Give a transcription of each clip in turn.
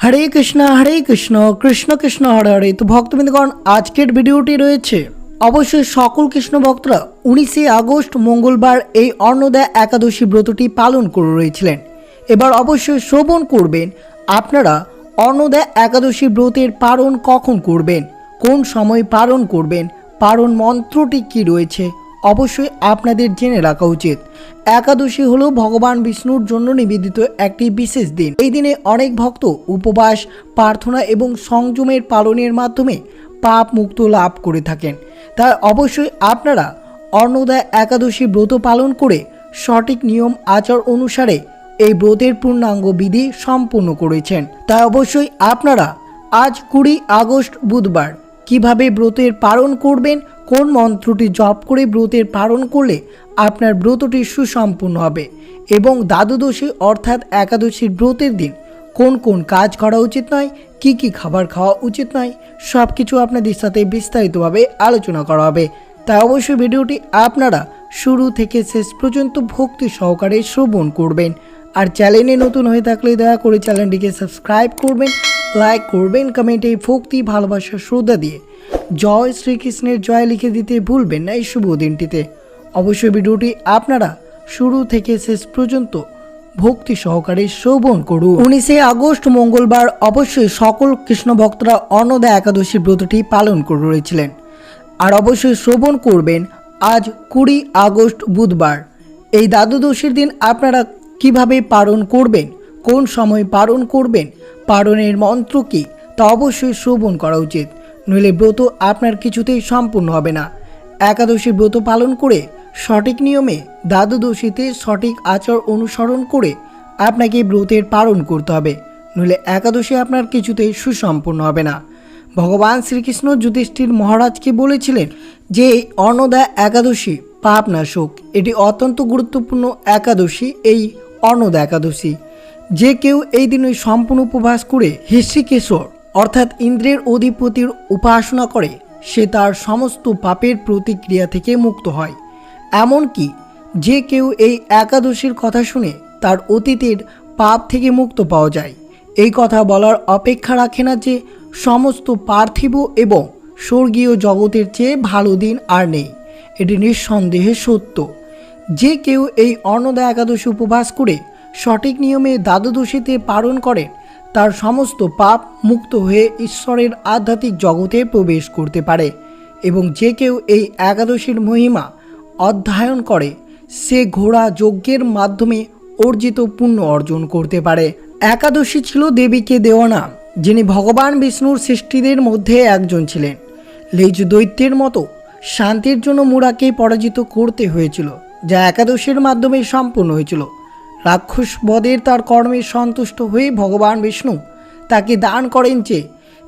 হরে কৃষ্ণ হরে কৃষ্ণ কৃষ্ণ কৃষ্ণ, হরে হরে। তো ভক্তবৃন্দগণ, আজকের ভিডিওটি রয়েছে অবশ্যই সকল কৃষ্ণ ভক্তরা উনিশে আগস্ট মঙ্গলবার এই অন্নদা একাদশী ব্রতটি পালন করে রয়েছিলেন। এবার অবশ্যই শ্রবণ করবেন। আপনারা অন্নদা একাদশী ব্রতের পালন কখন করবেন? কোন সময় পালন করবেন? পালন মন্ত্রটি কি রয়েছে? অবশ্যই আপনাদের জেনে রাখা উচিত। একাদশী হলো ভগবান বিষ্ণুর জন্য নিবেদিত একটি বিশেষ দিন। এই দিনে অনেক ভক্ত উপবাস, প্রার্থনা এবং সংযমের পালনের মাধ্যমে পাপ মুক্ত লাভ করে থাকেন। তাই অবশ্যই আপনারা অন্নদায় একাদশী ব্রত পালন করে সঠিক নিয়ম, আচার অনুসারে এই ব্রতের পূর্ণাঙ্গ বিধি সম্পূর্ণ করেছেন। তাই অবশ্যই আপনারা আজ কুড়ি আগস্ট বুধবার কীভাবে ব্রতের পালন করবেন, কোন মন্ত্রটি জপ করে ব্রতের পালন করলে আপনার ব্রতটি সুসম্পূর্ণ হবে? এবং দ্বাদশী অর্থাৎ একাদশীর ব্রতের দিন কোন কোন কাজ করা উচিত নয়, কি কি খাবার খাওয়া উচিত নয় সব কিছু আপনাদের সাথে বিস্তারিতভাবে আলোচনা করা হবে। তাই অবশ্যই ভিডিওটি আপনারা শুরু থেকে শেষ পর্যন্ত ভক্তি সহকারে শ্রবণ করবেন। আর চ্যানেলে নতুন হয়ে থাকলে দয়া করে চ্যানেলটিকে সাবস্ক্রাইব করবেন। লাইক করবেন কমেন্টে ভক্তি, ভালোবাসা, শ্রদ্ধা দিয়ে। জয় শ্রীকৃষ্ণের জয় লিখে দিতে ভুলবেন না এই শুভ দিনটিতে। অবশ্যই ভিডিওটি আপনারা শুরু থেকে শেষ পর্যন্ত ভক্তি সহকারে শ্রবণ করুন। উনিশে আগস্ট মঙ্গলবার অবশ্যই সকল কৃষ্ণ ভক্তরা অন্নদা একাদশী ব্রতটি পালন করে রয়েছিলেন। আর অবশ্যই শ্রবণ করবেন আজ কুড়ি আগস্ট বুধবার। এই দ্বাদশীর দিন আপনারা কীভাবে পালন করবেন কোন সময় পালন করবেন? পালনের মন্ত্র কী? তা অবশ্যই শ্রবণ করা উচিত। নইলে ব্রত আপনার কিছুতেই সম্পূর্ণ হবে না। একাদশী ব্রত পালন করে সঠিক নিয়মে দ্বাদশীতে সঠিক আচার অনুসরণ করে আপনাকে ব্রতের পালন করতে হবে। নইলে একাদশী আপনার কিছুতেই সুসম্পূর্ণ হবে না। ভগবান শ্রীকৃষ্ণ যুধিষ্ঠির মহারাজকে বলেছিলেন যে, অন্নদা একাদশী পাপ নাশক এটি অত্যন্ত গুরুত্বপূর্ণ একাদশী, এই অন্নদা একাদশী। যে কেউ এই দিনে সম্পূর্ণ উপবাস করে হিসিকেশ্বর অর্থাৎ ইন্দ্রের অধিপতির উপাসনা করে, সে তার সমস্ত পাপের প্রতিক্রিয়া থেকে মুক্ত হয়। এমনকি যে কেউ এই একাদশীর কথা শুনে তার অতীতের পাপ থেকে মুক্ত পাওয়া যায়। এই কথা বলার অপেক্ষা রাখে না যে সমস্ত পার্থিব এবং স্বর্গীয় জগতের চেয়ে ভালো দিন আর নেই। এটি নিঃসন্দেহে সত্য। যে কেউ এই অন্নদা একাদশী উপবাস করে সঠিক নিয়মে দ্বাদশীতে পালন করেন তার সমস্ত পাপ মুক্ত হয়ে ঈশ্বরের আধ্যাত্মিক জগতে প্রবেশ করতে পারে এবং যে কেউ এই একাদশীর মহিমা অধ্যয়ন করে, সে ঘোড়া যজ্ঞের মাধ্যমে অর্জিত পুণ্য অর্জন করতে পারে। একাদশী ছিল দেবীকে দেওয়া নাম, যিনি ভগবান বিষ্ণুর সৃষ্টিদের মধ্যে একজন ছিলেন। লেজ দৈত্যের মতো শান্তির জন্য মুরাকে পরাজিত করতে হয়েছিল, যা একাদশীর মাধ্যমে সম্পূর্ণ হয়েছিল। রাক্ষস বদের তার কর্মে সন্তুষ্ট হয়ে ভগবান বিষ্ণু তাকে দান করেন যে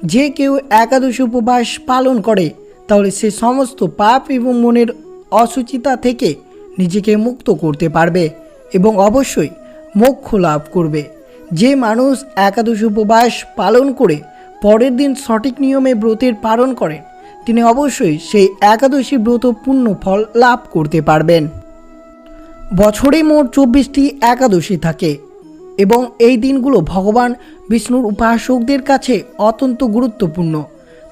যে কেউ একাদশী উপবাস পালন করে, তাহলে সে সমস্ত পাপ এবং মনের অসুচিতা থেকে নিজেকে মুক্ত করতে পারবে এবং অবশ্যই মোক্ষ লাভ করবে। যে মানুষ একাদশ উপবাস পালন করে, পরের দিন সঠিক নিয়মে ব্রতের পালন করেন তিনি অবশ্যই সেই একাদশী ব্রত পূর্ণ ফল লাভ করতে পারবেন। বছরে মোট চব্বিশটি একাদশী থাকে এবং এই দিনগুলো ভগবান বিষ্ণুর উপাসকদের কাছে অত্যন্ত গুরুত্বপূর্ণ।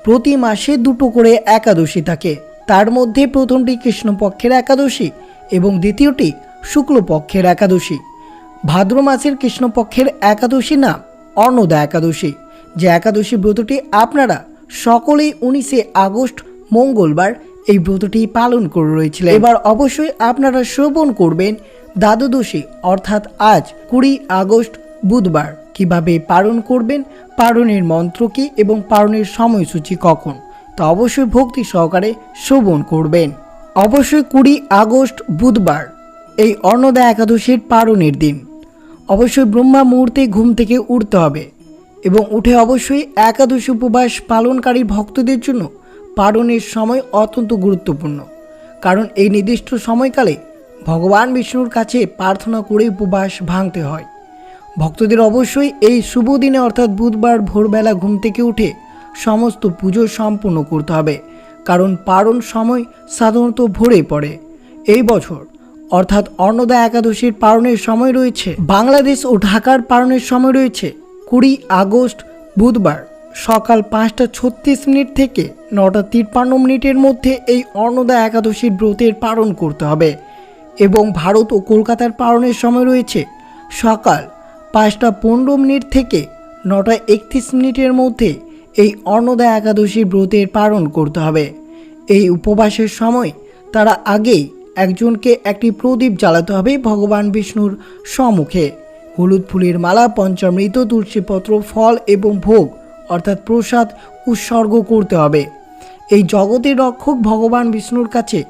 প্রতি মাসে দুটো করে একাদশী থাকে। তার মধ্যে প্রথমটি কৃষ্ণপক্ষের একাদশী এবং দ্বিতীয়টি শুক্লপক্ষের একাদশী। ভাদ্র মাসের কৃষ্ণপক্ষের একাদশী নাম অন্নদা একাদশী। যে একাদশী ব্রতটি আপনারা সকলেই উনিশে আগস্ট মঙ্গলবার এই ব্রতটি পালন করে রয়েছিলেন। এবার অবশ্যই আপনারা শ্রবণ করবেন দ্বাদশী, অর্থাৎ আজ, কুড়ি আগস্ট, বুধবার। কীভাবে পালন করবেন, পালনের মন্ত্র কী এবং পালনের সময়সূচি কখন? তা অবশ্যই ভক্তি সহকারে শ্রবণ করবেন। অবশ্যই কুড়ি আগস্ট, বুধবার, এই অন্নদা একাদশীর পালনের দিন। অবশ্যই ব্রহ্মা মুহূর্তে ঘুম থেকে উঠতে হবে এবং উঠে অবশ্যই একাদশী উপবাস পালনকারী ভক্তদের জন্য পালনের সময় অত্যন্ত গুরুত্বপূর্ণ। কারণ এই নির্দিষ্ট সময়কালে ভগবান বিষ্ণুর কাছে প্রার্থনা করে উপবাস ভাঙতে হয়। ভক্তদের অবশ্যই এই শুভ দিনে অর্থাৎ বুধবার ভোরবেলা ঘুম থেকে উঠে সমস্ত পুজো সম্পূর্ণ করতে হবে। কারণ পারণ সময় সাধারণত ভোরে পড়ে। এই বছর অর্থাৎ অন্নদা একাদশীর পালনের সময় রয়েছে। বাংলাদেশ ও ঢাকার পালনের সময় রয়েছে কুড়ি আগস্ট বুধবার। সকাল পাঁচটা ছত্রিশ মিনিট থেকে নটা তিপ্পান্ন মিনিটের মধ্যে এই অন্নদা একাদশীর ব্রতের পালন করতে হবে এবং ভারত ও কলকাতার পালনের সময় রয়েছে সকাল পাঁচটা পনেরো মিনিট থেকে নটা একত্রিশ মিনিটের মধ্যে এই অন্নদা একাদশীর ব্রতের পালন করতে হবে। এই উপবাসের সময় তারা আগেই একজনকে একটি প্রদীপ জ্বালাতে হবে ভগবান বিষ্ণুর সম্মুখে। হলুদ ফুলের মালা, পঞ্চামৃত, তুলসীপত্র, ফল এবং ভোগ অর্থাৎ প্রসাদ উৎসর্গ করতে হবে। এই জগতের রক্ষক ভগবান বিষ্ণুর কাছে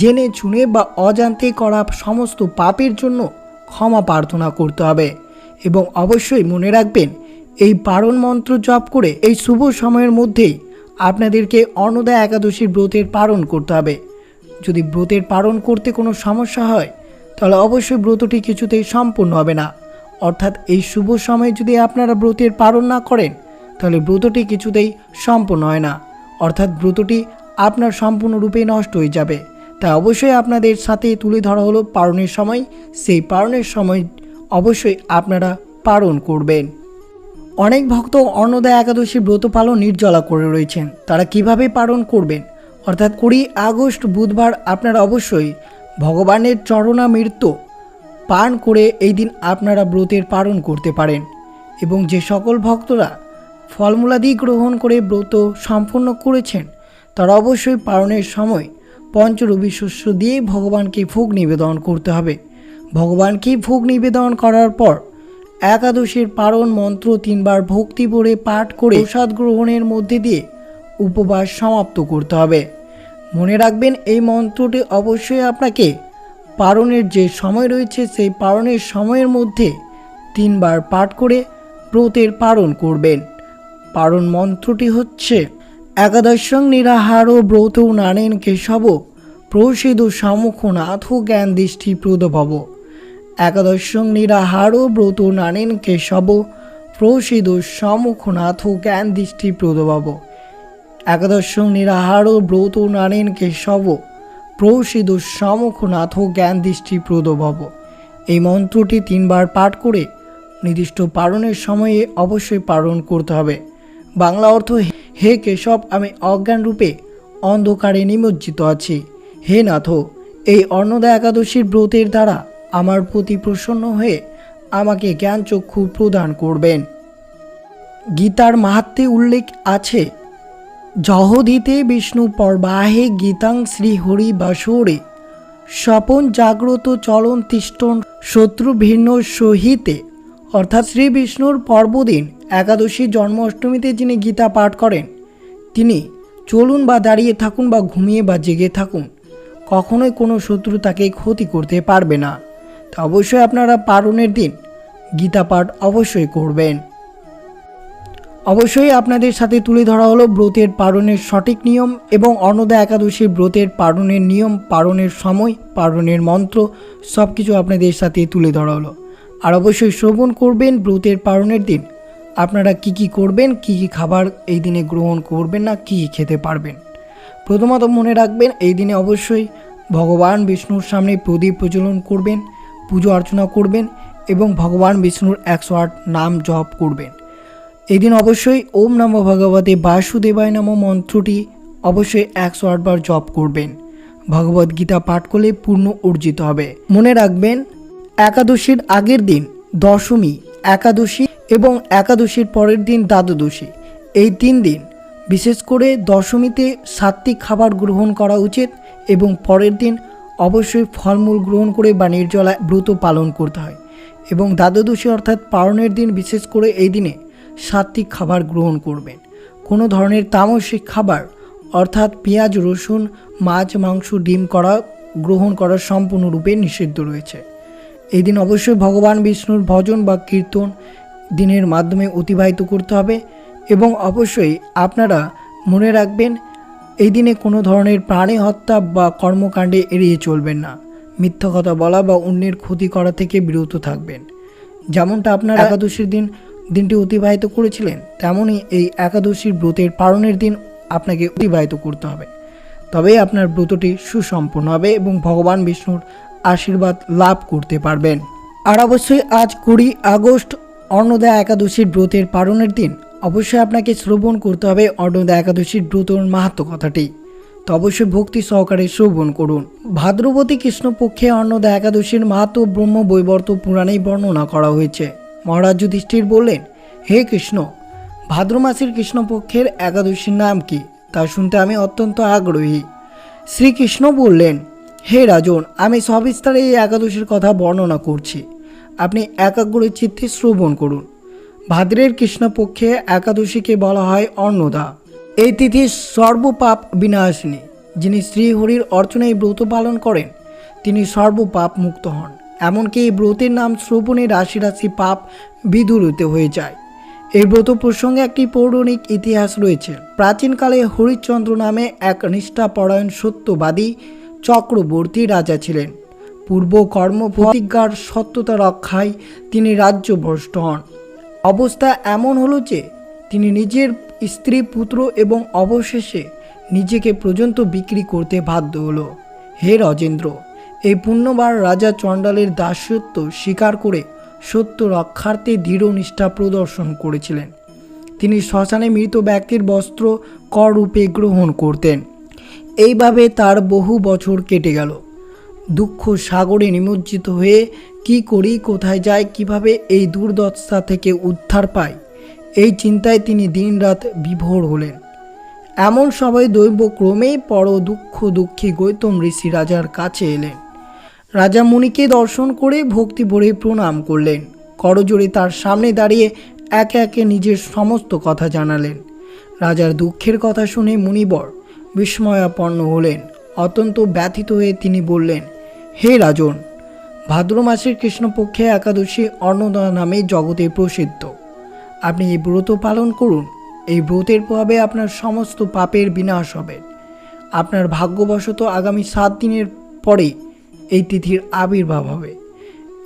জেনে শুনে বা অজান্তে করা সমস্ত পাপের জন্য ক্ষমা প্রার্থনা করতে হবে এবং অবশ্যই মনে রাখবেন, এই পারণ মন্ত্র জপ করে এই শুভ সময়ের মধ্যেই আপনাদেরকে অন্নদা একাদশীর ব্রতের পালন করতে হবে। যদি ব্রতের পালন করতে কোনো সমস্যা হয়, তাহলে অবশ্যই ব্রতটি কিছুতেই সম্পূর্ণ হবে না। অর্থাৎ এই শুভ সময়ে যদি আপনারা ব্রতের পালন না করেন তাহলে ব্রতটি কিছুতেই সম্পূর্ণ হয় না। অর্থাৎ ব্রতটি আপনার সম্পূর্ণরূপে নষ্ট হয়ে যাবে। তাই অবশ্যই আপনাদের সাথে তুলে ধরা হলো পারণের সময়। সেই পারণের সময় অবশ্যই আপনারা পালন করবেন। অনেক ভক্ত অন্নদা একাদশী ব্রত পালন নির্জলা করে রয়েছেন। তারা কীভাবে পালন করবেন? অর্থাৎ কুড়ি আগস্ট বুধবার আপনারা অবশ্যই ভগবানের চরণামৃত পান করে এই দিন আপনারা ব্রতের পালন করতে পারেন। এবং যে সকল ভক্তরা ফলমূলাদি গ্রহণ করে ব্রত সম্পূর্ণ করেছেন, তারা অবশ্যই পালনের সময় পঞ্চরবি শস্য দিয়ে ভগবানকে ভোগ নিবেদন করতে হবে। ভগবানকে ভোগ নিবেদন করার পর একাদশীর পারণ মন্ত্র তিনবার ভক্তি ভরে পাঠ করে প্রসাদ গ্রহণের মধ্যে দিয়ে উপবাস সমাপ্ত করতে হবে। মনে রাখবেন, এই মন্ত্রটি অবশ্যই আপনাকে পারণের যে সময় রয়েছে, সেই পারণের সময়ের মধ্যে তিনবার পাঠ করে ব্রতের পালন করবেন। পারণ মন্ত্রটি হচ্ছে, একাদশং নিরাহার ব্রত নানেন কেশব প্রসিদ সম্মুখ নাথ জ্ঞান দৃষ্টি প্রদভব একাদশং নিরাহার ব্রত নানেন কেশব প্রসিদ সম্মুখ নাথ জ্ঞান দৃষ্টি প্রদভব একাদশং নিরাহার ব্রত নানেন কেশব প্রসিদ সম্মুখ নাথ জ্ঞান দৃষ্টি প্রদভব এই মন্ত্রটি তিনবার পাঠ করে নির্দিষ্ট পালনের সময়ে অবশ্যই পালন করতে হবে। বাংলা অর্থ হে কেশব, আমি অজ্ঞান রূপে অন্ধকারে নিমজ্জিত আছি। হে নাথ, এই অন্নদা একাদশীর ব্রতের দ্বারা আমার প্রতি প্রসন্ন হয়ে আমাকে জ্ঞান চক্ষু প্রদান করবেন। গীতার মাহাত্মে উল্লেখ আছে, জহদিতে বিষ্ণু পর্বাহে গীতাং শ্রী হরি বাসরে, স্বপন জাগ্রত চলন তিষ্টন শত্রু ভিন্ন সহিতে অর্থাৎ শ্রী বিষ্ণুর পর্বদিন, একাদশী জন্মাষ্টমীতে যিনি গীতা পাঠ করেন, তিনি চলুন বা দাঁড়িয়ে থাকুন বা ঘুমিয়ে বা জেগে থাকুন, কখনোই কোনো শত্রু তাকে ক্ষতি করতে পারবে না। তা অবশ্যই আপনারা পারণের দিন গীতা পাঠ অবশ্যই করবেন। অবশ্যই আপনাদের সাথে তুলে ধরা হলো ব্রতের পালনের সঠিক নিয়ম এবং অন্নদা একাদশীর ব্রতের পালনের নিয়ম পালনের সময় পালনের মন্ত্র সব কিছু আপনাদের সাথে তুলে ধরা হলো। আর অবশ্যই শ্রবণ করবেন ব্রতের পালনের দিন। আপনারা কি কি করবেন, কি কি খাবার এই দিনে গ্রহণ করবেন না, কি খেতে পারবেন? প্রথমত মনে রাখবেন, এই দিনে অবশ্যই ভগবান বিষ্ণুর সামনে প্রদীপ প্রজ্বলন করবেন, পুজো অর্চনা করবেন এবং ভগবান বিষ্ণুর একশো আট নাম জপ করবেন। এই দিন অবশ্যই ওম নম ভগবতে বাসুদেবায় নাম মন্ত্রটি অবশ্যই একশো আটবার জপ করবেন। ভগবদ্গীতা পাঠ করলে পূর্ণ অর্জিত হবে। মনে রাখবেন একাদশীর আগের দিন দশমী, একাদশী এবং একাদশীর পরের দিন দ্বাদশী। এই তিন দিন, বিশেষ করে দশমীতে সাত্বিক খাবার গ্রহণ করা উচিত এবং পরের দিন অবশ্যই ফলমূল গ্রহণ করে বা নির্জলা ব্রত পালন করতে হয় এবং দ্বাদশী অর্থাৎ পালনের দিন বিশেষ করে এই দিনে সাত্বিক খাবার গ্রহণ করবেন। কোনো ধরনের তামসিক খাবার অর্থাৎ পেঁয়াজ, রসুন, মাছ, মাংস, ডিম করা গ্রহণ করা সম্পূর্ণরূপে নিষিদ্ধ রয়েছে। এই দিন অবশ্যই ভগবান বিষ্ণুর ভজন বা কীর্তন দিনের মাধ্যমে অতিবাহিত করতে হবে এবং অবশ্যই আপনারা মনে রাখবেন এই দিনে কোনো ধরনের প্রাণী হত্যা বা কর্মকাণ্ডে এড়িয়ে চলবেন না। মিথ্যা কথা বলা বা অন্যের ক্ষতি করা থেকে বিরত থাকবেন। যেমনটা আপনারা একাদশীর দিন দিনটি অতিবাহিত করেছিলেন তেমনই এই একাদশীর ব্রতের পালনের দিন আপনাকে অতিবাহিত করতে হবে। তবেই আপনার ব্রতটি সুসম্পন্ন হবে এবং ভগবান বিষ্ণুর আশীর্বাদ লাভ করতে পারবেন। আর অবশ্যই আজ কুড়ি আগস্ট অন্নদা একাদশীর ব্রতের পালনের দিন। অবশ্যই আপনাকে শ্রবণ করতে হবে অন্নদা একাদশীর ব্রতর মাহাত্ম কথাটি। তো অবশ্যই ভক্তি সহকারে শ্রবণ করুন। ভাদ্রবতী কৃষ্ণপক্ষে অন্নদা একাদশীর মাহাত্ম ব্রহ্ম বৈবর্ত পুরাণেই বর্ণনা করা হয়েছে। মহারাজ যুধিষ্ঠির বললেন, হে কৃষ্ণ, ভাদ্র মাসের কৃষ্ণপক্ষের একাদশীর নাম কি? তা শুনতে আমি অত্যন্ত আগ্রহী। শ্রীকৃষ্ণ বললেন হে রাজন, আমি সবিস্তারে এই একাদশীর কথা বর্ণনা করছি। আপনি একাগ্র চিত্তে শ্রবণ করুন। ভাদ্রের কৃষ্ণপক্ষে একাদশীকে বলা হয় অন্নদা। এই তিথি সর্বপাপ বিনাশিনী, যিনি শ্রীহরির অর্চনায় ব্রত পালন করেন, তিনি সর্বপাপ মুক্ত হন। এমনকি এই ব্রতের নাম শ্রবণে রাশি রাশি পাপ বিদূরিত হয়ে যায়। এই ব্রত প্রসঙ্গে একটি পৌরাণিক ইতিহাস রয়েছে। প্রাচীনকালে হরিশ্চন্দ্র নামে এক নিষ্ঠাপরায়ণ সত্যবাদী চক্রবর্তী রাজা ছিলেন। পূর্ব কর্ম প্রতিজ্ঞার সত্যতা রক্ষায় তিনি রাজ্য রাজ্যভ্রষ্ট হন। অবস্থা এমন হলো যে, তিনি নিজের স্ত্রী, পুত্র এবং অবশেষে নিজেকে পর্যন্ত বিক্রি করতে বাধ্য হলো। হে রাজেন্দ্র, এই পুণ্যবার রাজা চণ্ডালের দাসত্ব স্বীকার করে সত্য রক্ষার্থে দৃঢ় নিষ্ঠা প্রদর্শন করেছিলেন। তিনি শ্মশানে মৃত ব্যক্তির বস্ত্র কররূপে গ্রহণ করতেন। এইভাবে তার বহু বছর কেটে গেল। দুঃখ সাগরে নিমজ্জিত হয়ে কি করি, কোথায় যায় কীভাবে এই দুর্দশা থেকে উদ্ধার পায় এই চিন্তায় তিনি দিনরাত বিভোর হলেন। এমন সবাই দৈবক্রমেই পর দুঃখ দুঃখী গৌতম ঋষি রাজার কাছে এলেন। রাজা মুনিকে দর্শন করে ভক্তি ভরে প্রণাম করলেন। করজোড়ে তার সামনে দাঁড়িয়ে একে একে নিজের সমস্ত কথা জানালেন। রাজার দুঃখের কথা শুনে মুনিবর বিস্ময়াপন্ন হলেন। অত্যন্ত ব্যথিত হয়ে তিনি বললেন, হে রাজন, ভাদ্র মাসের কৃষ্ণপক্ষে একাদশী অন্নদা নামে জগতে প্রসিদ্ধ। আপনি এই ব্রত পালন করুন, এই ব্রতের প্রভাবে আপনার সমস্ত পাপের বিনাশ হবে। আপনার ভাগ্যবশত আগামী সাত দিনের পরে এই তিথির আবির্ভাব হবে।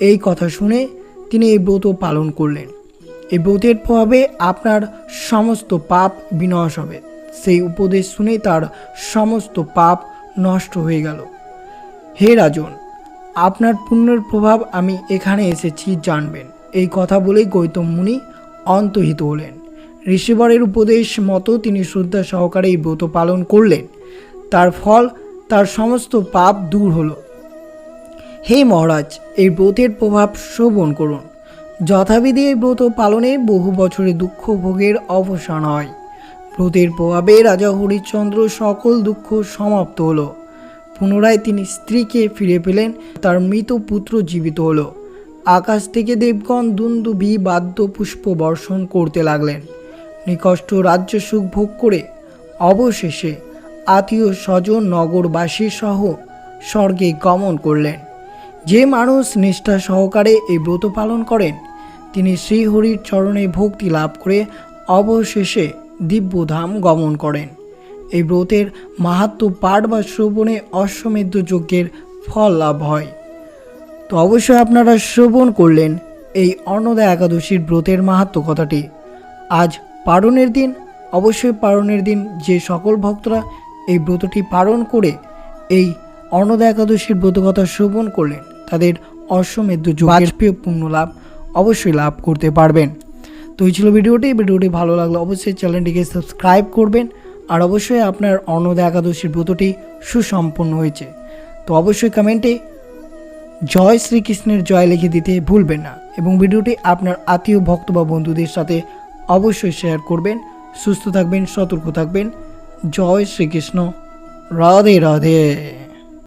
এই কথা শুনে তিনি এই ব্রত পালন করলেন। এই ব্রতের প্রভাবে আপনার সমস্ত পাপ বিনাশ হবে। সেই উপদেশ শুনে তার সমস্ত পাপ নষ্ট হয়ে গেল। হে রাজন, আপনার পুণ্যের প্রভাব আমি এখানে এসেছি জানবেন। এই কথা বলেই গৌতম মুনি অন্তহিত হলেন। ঋষিবরের উপদেশ মতো তিনি শ্রদ্ধা সহকারে এই ব্রত পালন করলেন। তার ফল, তার সমস্ত পাপ দূর হলো। হে মহারাজ, এই ব্রতের প্রভাব শ্রবণ করুন। যথাবিধি এই ব্রত পালনে বহু বছরের দুঃখ ভোগের অবসান হয়। ব্রতের প্রভাবে রাজা হরিশ্চন্দ্র সকল দুঃখ সমাপ্ত হলো। পুনরায় তিনি স্ত্রীকে ফিরে পেলেন, তার মৃত পুত্র জীবিত হলো। আকাশ থেকে দেবগণ দুন্দুবি বাদ্য পুষ্প বর্ষণ করতে লাগলেন। নিকষ্ট রাজ্য সুখ ভোগ করে অবশেষে আত্মীয় স্বজন নগরবাসী সহ স্বর্গে গমন করলেন। যে মানুষ নিষ্ঠা সহকারে এই ব্রত পালন করেন, তিনি শ্রীহরির চরণে ভক্তি লাভ করে অবশেষে দিব্যধাম গমন করেন। এই ব্রতের মাহাত্ম পাঠ বা শ্রবণে অশ্বমেধ যজ্ঞের ফল লাভ হয়। তো অবশ্যই আপনারা শ্রবণ করলেন এই অন্নদা একাদশীর ব্রতের মাহাত্ম কথাটি। আজ পারণের দিন, অবশ্যই পারণের দিন যে সকল ভক্তরা এই ব্রতটি পালন করে এই অন্নদা একাদশীর ব্রতকথা শ্রবণ করলেন, তাদের অশ্বমেধ বাজপেয় পুণ্য লাভ অবশ্যই লাভ করতে পারবেন। তো এই ছিল ভিডিওটি। ভিডিওটি ভালো লাগলে অবশ্যই চ্যানেলটিকে সাবস্ক্রাইব করবেন আর অবশ্যই আপনার অন্নদা একাদশীর ব্রতটি সুসম্পন্ন হয়েছে। তো অবশ্যই কমেন্টে জয় শ্রীকৃষ্ণের জয় লিখে দিতে ভুলবেন না এবং ভিডিওটি আপনার আত্মীয়, ভক্ত বা বন্ধুদের সাথে অবশ্যই শেয়ার করবেন। সুস্থ থাকবেন, সতর্ক থাকবেন। জয় শ্রীকৃষ্ণ। রাধে রাধে।